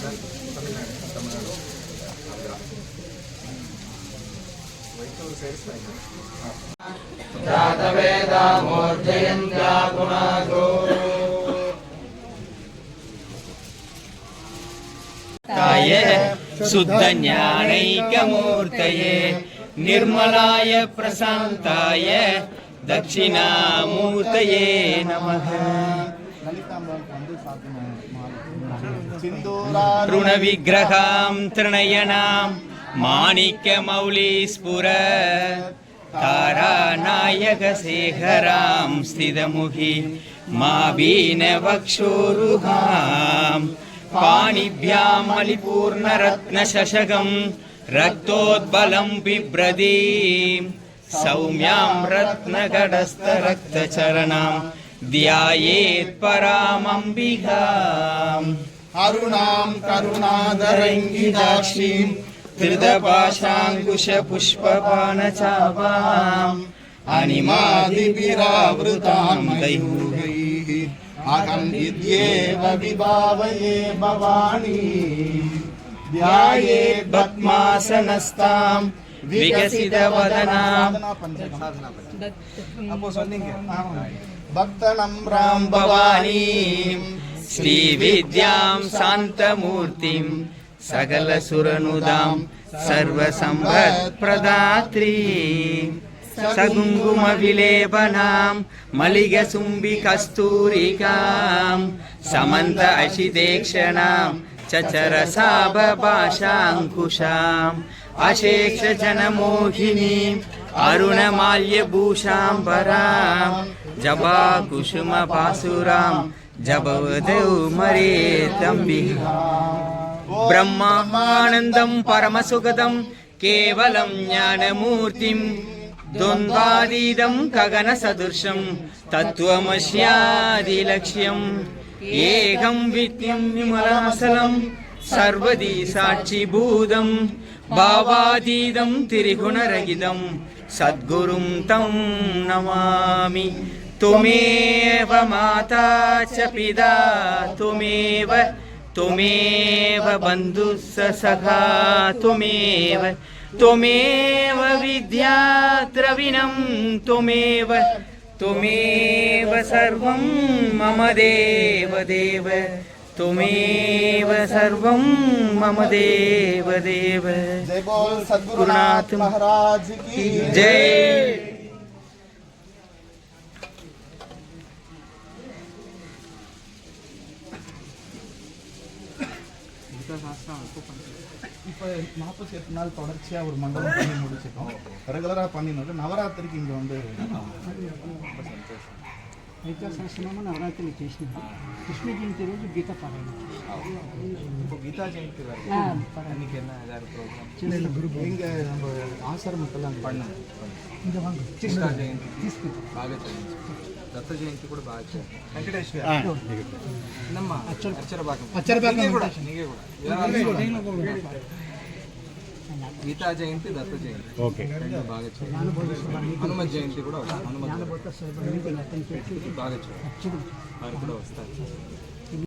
కేరళ తమిళనాడు తమిళనాడు ఆంధ్ర వైకూరు సైడ్స్ నిర్మలాయ ప్రశాంతాయ దక్షిణామూర్తయే నమః. ऋणविग्रहां तृणयनां माणिक्यमौलीस्फुर तारानायकशेखरां स्थितमुखि मा बीनवक्षोरुहाम् पाणिभ्यामलिपूर्णरत्नशशकम् रक्तोद्बलं बिभ्रदीं सौम्यां रत्नगडस्थरक्तचरणां ध्यायेत् ध्यायेत्परामम्बिकाम् अरुणाम् करुणादरङ्गिदाक्षीम् धृतपाशाङ्कुशपुष्पपानचापाम् अनिमादिभिरावृताम् दैवैः अहम् विद्येव विभावये भवानी। ध्यायेत् पद्मासनस्ताम् विकसितवदनाम्। भक्तनं राम भवानीं श्रीविद्यां शान्तमूर्तिं सकलसुरनुदां सर्वसम्पत्प्रदात्री सकुङ्कुमविलेपनां मलिगसुम्बिकस्तूरिकां समन्त अशिदेक्षणां चचरसाभभाषाङ्कुशाम् अशेक्षजनमोहिनीम् अरुणमाल्यभूषाम्बरां जबाकुसुमपासुरां जभवदौ मरेतम्बिका ब्रह्मानन्दं परमसुखदं केवलं ज्ञानमूर्तिं द्वन्द्वातीतं गगनसदृशं तत्त्वमस्यादिलक्ष्यम् एकं विद्यं विमलासलं सर्वदी साक्षिभूतं भावातीतं त्रिगुणरहितं सद्गुरुं तं नमामि त्वमेव माता च पिता त्वमेव त्वमेव बन्धुः स सखा त्वमेव त्वमेव विद्या द्रविणं त्वमेव त्वमेव सर्वं मम देव देव। त्वमेव सर्वं मम देव देव। जय बोल सद्गुरुनाथ महाराज की जय। இப்போ நாற்பத்தி எட்டு நாள் தொடர்ச்சியா ஒரு மண்டலம் பண்ணி முடிச்சிட்டோம் ரெகுலரா பண்ணினது நவராத்திரிக்கு இங்க வந்து అయితే సంవత్సరము నవరాత్రులు చేసినాము కృష్ణ జయంతి రోజు గీత పారాయణ இப்போ கீதா ஜெயந்தி வருது ఆ, இன்னைக்கு என்ன ஏதாவது ப்ரோக்ராம் இங்க நம்ம ஆசிரமத்தில் அங்கே பண்ணோம் ఇంక వాంగ கிருஷ்ணா ஜெயந்தி తీసుకుంటాం బాగా చేయించు దత్త జయంతి కూడా బాగా ఇచ్చారు వెంకటేశ్వర. అచ్చరపాకం అచ్చరపాకం కూడా నీకే కూడా. గీతా జయంతి దత్త జయంతి. ఓకే. బాగా హనుమ జయంతి కూడా హనుమ బాగా చూడాలి వారు కూడా వస్తారు.